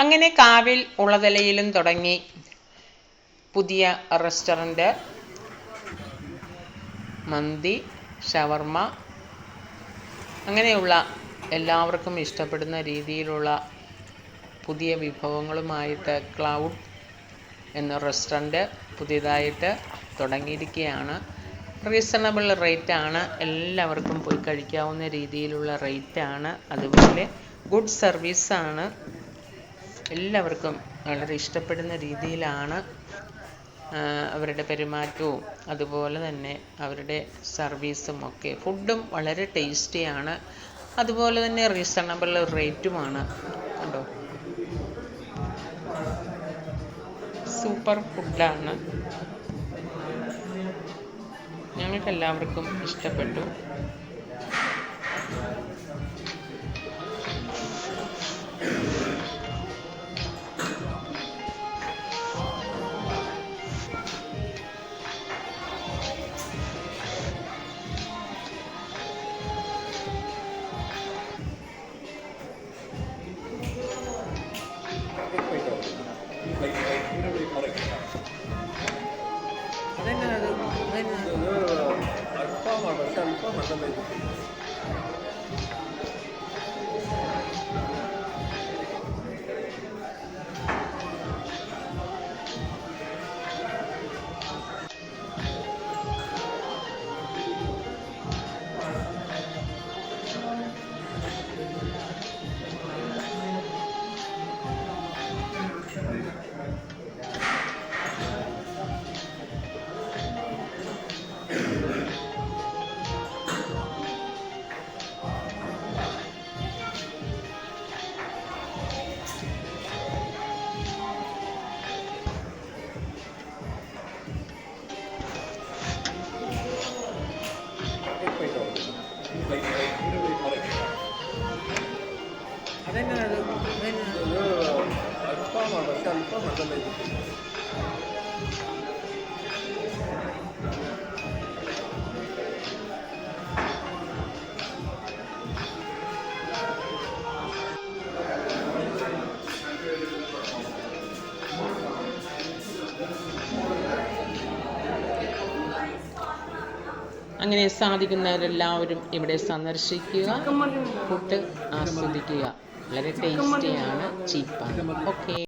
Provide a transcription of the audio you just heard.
അങ്ങനെ കാവിൽ ഉളതലയിലും തുടങ്ങി പുതിയ റെസ്റ്റോറന്റ് മന്തി ഷവർമ്മ അങ്ങനെയുള്ള എല്ലാവർക്കും ഇഷ്ടപ്പെടുന്ന രീതിയിലുള്ള പുതിയ വിഭവങ്ങളുമായിട്ട് ക്ലൗഡ് എന്ന റെസ്റ്റോറന്റ് പുതിയതായിട്ട് തുടങ്ങിയിരിക്കുകയാണ്. റീസണബിൾ റേറ്റാണ് എല്ലാവർക്കും പോയി കഴിക്കാവുന്ന രീതിയിലുള്ള റേറ്റാണ് അതുപോലെ ഗുഡ് സർവീസാണ് എല്ലാവർക്കും വളരെ ഇഷ്ടപ്പെടുന്ന രീതിയിലാണ് അവരുടെ പെരുമാറ്റവും അതുപോലെ തന്നെ അവരുടെ സർവീസും ഒക്കെ. ഫുഡും വളരെ ടേസ്റ്റിയാണ് അതുപോലെ തന്നെ റീസണബിൾ റേറ്റുമാണ്. കണ്ടോ? സൂപ്പർ ഫുഡാണ്. ഞങ്ങൾക്ക് എല്ലാവർക്കും ഇഷ്ടപ്പെട്ടു. Toma também. ಅದನ್ನೇ ಅದು ಅಲ್ಪ ಮಾಡೋದು ಅಲ್ಪ ಮಾಡಬೇಕು അങ്ങനെ സാധിക്കുന്നവരെല്ലാവരും ഇവിടെ സന്ദർശിക്കുക ഫുഡ് ആസ്വദിക്കുക. വളരെ ടേസ്റ്റിയാണ് ചീപ്പാണ്. ഓക്കെ.